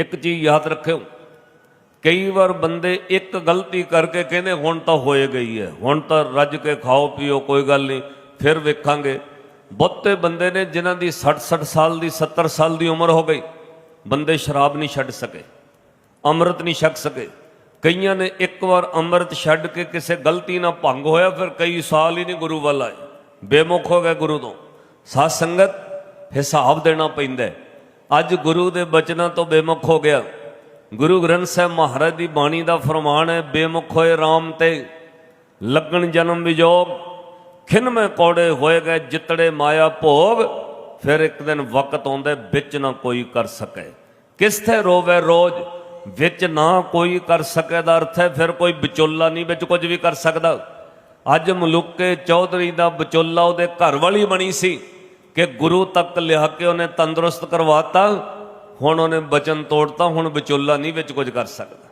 ਇੱਕ ਚੀਜ਼ ਯਾਦ ਰੱਖਿਓ, ਕਈ ਵਾਰ ਬੰਦੇ ਇੱਕ ਗਲਤੀ ਕਰਕੇ ਕਹਿੰਦੇ, ਹੁਣ ਤਾਂ ਹੋਏ ਗਈ ਹੈ, ਹੁਣ ਤਾਂ ਰੱਜ ਕੇ ਖਾਓ ਪੀਓ, ਕੋਈ ਗੱਲ ਨਹੀਂ। ਫਿਰ ਵੇਖਾਂਗੇ, ਬਹੁਤੇ ਬੰਦੇ ਨੇ ਜਿਨ੍ਹਾਂ ਦੀ 60-60 ਸਾਲ ਦੀ 70 ਸਾਲ ਦੀ ਉਮਰ ਹੋ ਗਈ, ਬੰਦੇ ਸ਼ਰਾਬ ਨਹੀਂ ਛੱਡ ਸਕੇ, ਅੰਮ੍ਰਿਤ ਨਹੀਂ ਛਕ ਸਕੇ। ਕਈਆਂ ਨੇ ਇੱਕ ਵਾਰ ਅੰਮ੍ਰਿਤ ਛੱਡ ਕੇ ਕਿਸੇ ਗਲਤੀ ਨਾਲ ਭੰਗ ਹੋਇਆ, ਫਿਰ ਕਈ ਸਾਲ ਹੀ ਨਹੀਂ ਗੁਰੂ ਵੱਲ ਆਏ। ਬੇਮੁਖ ਹੋ ਗਏ ਗੁਰੂ ਤੋਂ। ਸਾਧ ਸੰਗਤ ਹਿਸਾਬ ਦੇਣਾ ਪੈਂਦਾ ਹੈ। ਅੱਜ ਗੁਰੂ ਦੇ ਬਚਨਾਂ ਤੋਂ ਬੇਮੁਖ ਹੋ ਗਿਆ। ਗੁਰੂ ਗ੍ਰੰਥ ਸਾਹਿਬ ਮਹਾਰਾਜ ਦੀ ਬਾਣੀ ਦਾ ਫਰਮਾਨ ਹੈ, ਬੇਮੁਖ ਹੋਏ RAM ਤੇ ਲੱਗਣ ਜਨਮ ਵਿਜੋਗ ਖਿਨ ਮੈਂ ਕੋੜੇ ਹੋਏ ਗਏ ਜਿੱਤੜੇ ਮਾਇਆ ਭੋਗ, ਫਿਰ ਇੱਕ ਦਿਨ ਵਕਤ ਆਉਂਦਾ ਵਿੱਚ ਨਾ ਕੋਈ ਕਰ ਸਕੇ। ਕਿਸਥੇ ਰੋਵੇ ਰੋਜ਼, ਵਿੱਚ ਨਾ ਕੋਈ ਕਰ ਸਕੇ ਦਾ ਅਰਥ ਹੈ, ਫਿਰ ਕੋਈ ਵਿਚੋਲਾ ਨਹੀਂ ਵਿੱਚ ਕੁਝ ਵੀ ਕਰ ਸਕਦਾ। ਅੱਜ ਮਲੂਕੇ ਚੌਧਰੀ ਦਾ ਵਿਚੋਲਾ ਉਹਦੇ ਘਰ ਵਾਲੀ ਬਣੀ ਸੀ। ਕਿ ਗੁਰੂ ਤੱਕ ਲਿਆ ਕੇ ਉਹਨੇ ਤੰਦਰੁਸਤ ਕਰਵਾਤਾ, ਹੁਣ ਉਹਨੇ ਬਚਨ ਤੋੜਤਾ, ਹੁਣ ਵਿਚੋਲਾ ਨਹੀਂ ਵਿੱਚ ਕੁਝ ਕਰ ਸਕਦਾ।